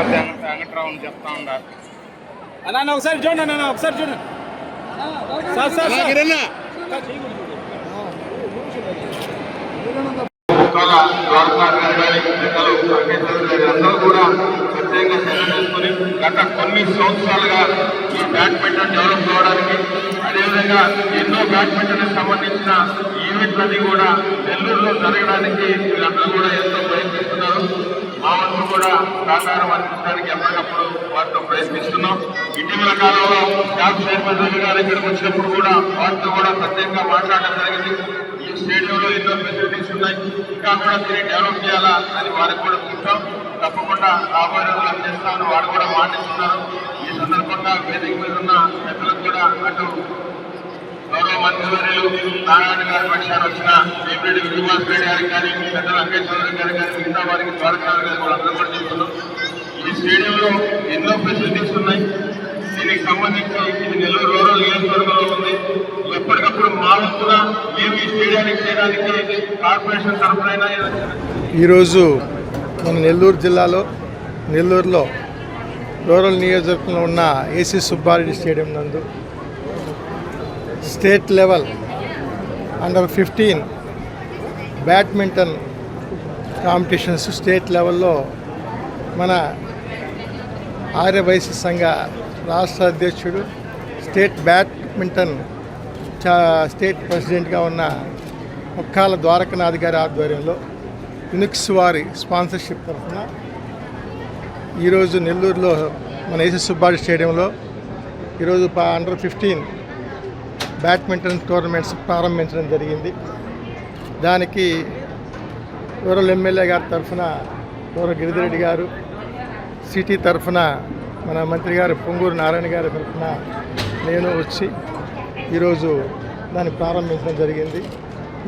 Party Venkatrao చెప్తా ఉన్నారు అన్న ఒకసారి చూడండి అన్న ఒకసారి చూడండి. సార్ సార్ కూడా ప్రత్యేకంగా శ్రద్ధ తీసుకుని గత కొన్ని సంవత్సరాలుగా ఈ బ్యాడ్మింటన్ డెవలప్ కావడానికి అదేవిధంగా ఎన్నో బ్యాడ్మింటన్ సంబంధించిన ఈవెంట్లన్నీ కూడా నెల్లూరులో జరగడానికి వీళ్ళందరూ కూడా ఎంతో ప్రయత్నిస్తున్నారు. మా వంతు కూడా సహకారం అందించడానికి ఎప్పటికప్పుడు వారితో ప్రయత్నిస్తున్నాం. ఇటీవల కాలంలో స్టాఫ్ చైర్మన్ రవి గారు ఇక్కడికి వచ్చినప్పుడు కూడా వారితో కూడా ప్రత్యేకంగా మాట్లాడడం జరిగింది. ఈ స్టేడియంలో ఎన్నో ఫెసిలిటీస్ ఉన్నాయి. ఇంకా కూడా దీన్ని డెవలప్ చేయాలా అని వారికి కూడా చూస్తాం. తప్పకుండా రాబోయే రోజులు చేస్తామని వారు కూడా మాటిస్తున్నారు. ఈ సందర్భంగా వేదిక మీద ఉన్న పెద్దలకు కూడా అటు మంత్రివర్యులు నారాయణ గారి పక్షాన్ని వచ్చిన ఎంపీడీ శ్రీనివాస్ రెడ్డి గారికి కానీ పెద్దల వెంకటేశ్వర గారికి కానీ మిగతా వారికి ద్వారకా గారికి కూడా అందరూ కూడా చెప్తున్నాం. ఈ స్టేడియంలో ఎన్నో ఫెసిలిటీస్ ఉన్నాయి. దీనికి సంబంధించి ఇది నెల్లూరు రూరల్ నియోజకవర్గంలో ఉంది. ఎప్పటికప్పుడు మా వంతున మేము ఈ స్టేడియానికి చేయడానికి కార్పొరేషన్ తరఫున ఈరోజు మన నెల్లూరు జిల్లాలో నెల్లూరులో రూరల్ నియోజకవర్గంలో ఉన్న ఏసీ సుబ్బారెడ్డి స్టేడియం నందు state level under fifteen badminton competitions state లెవెల్లో మన ఆర్యవైశ్య సంఘ రాష్ట్ర అధ్యక్షుడు స్టేట్ బ్యాడ్మింటన్ స్టేట్ ప్రెసిడెంట్గా ఉన్న ముక్కాల ద్వారకనాథ్ గారి ఆధ్వర్యంలో యునిక్స్ వారి స్పాన్సర్షిప్ తరఫున ఈరోజు నెల్లూరులో మన ఏసీ సుబ్బాడి స్టేడియంలో ఈరోజు అండర్ ఫిఫ్టీన్ బ్యాడ్మింటన్ టోర్నమెంట్స్ ప్రారంభించడం జరిగింది. దానికి రూరల్ ఎమ్మెల్యే గారి తరఫున రూరల్ గిరిధిరెడ్డి గారు సిటీ తరఫున మన మంత్రి గారు పొంగూరు నారాయణ గారి తరఫున నేను వచ్చి ఈరోజు దాన్ని ప్రారంభించడం జరిగింది.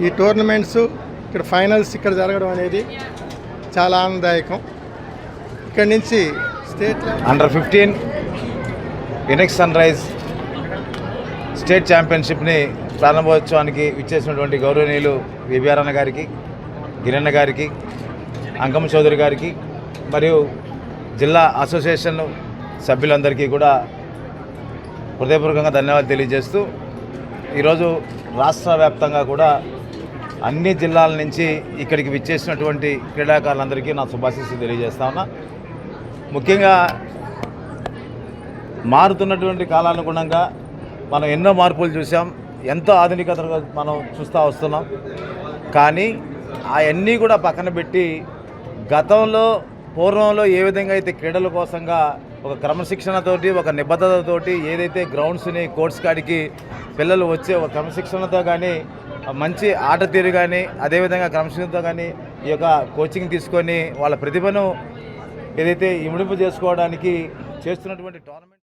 ఈ టోర్నమెంట్స్ ఇక్కడ ఫైనల్స్ ఇక్కడ జరగడం అనేది చాలా ఆనందదాయకం. ఇక్కడి నుంచి స్టేట్ అండర్ ఫిఫ్టీన్ ఎనెక్స్ సన్ రైజ్ స్టేట్ ఛాంపియన్షిప్ని ప్రారంభోత్సవానికి విచ్చేసినటువంటి గౌరవనీయులు విబిఆర్ అన్న గారికి గిరన్న గారికి అంకమ్మ చౌదరి గారికి మరియు జిల్లా అసోసియేషన్ సభ్యులందరికీ కూడా హృదయపూర్వకంగా ధన్యవాదాలు తెలియజేస్తూ ఈరోజు రాష్ట్ర వ్యాప్తంగా కూడా అన్ని జిల్లాల నుంచి ఇక్కడికి విచ్చేసినటువంటి క్రీడాకారులందరికీ నా శుభాశీస్సులు తెలియజేస్తా ఉన్నా. ముఖ్యంగా మారుతున్నటువంటి కాలానుగుణంగా మనం ఎన్నో మార్పులు చూసాం ఎంతో ఆధునికతగా మనం చూస్తూ వస్తున్నాం. కానీ అవన్నీ కూడా పక్కన పెట్టి గతంలో పూర్వంలో ఏ విధంగా అయితే క్రీడల కోసంగా ఒక క్రమశిక్షణతోటి ఒక నిబద్ధతతోటి ఏదైతే గ్రౌండ్స్ని కోర్ట్స్ కాడికి పిల్లలు వచ్చే ఒక క్రమశిక్షణతో కానీ మంచి ఆట తీరు కానీ అదేవిధంగా క్రమశిక్షణతో కానీ ఈ యొక్క కోచింగ్ తీసుకొని వాళ్ళ ప్రతిభను ఏదైతే ఇమిడింపు చేసుకోవడానికి చేస్తున్నటువంటి tournament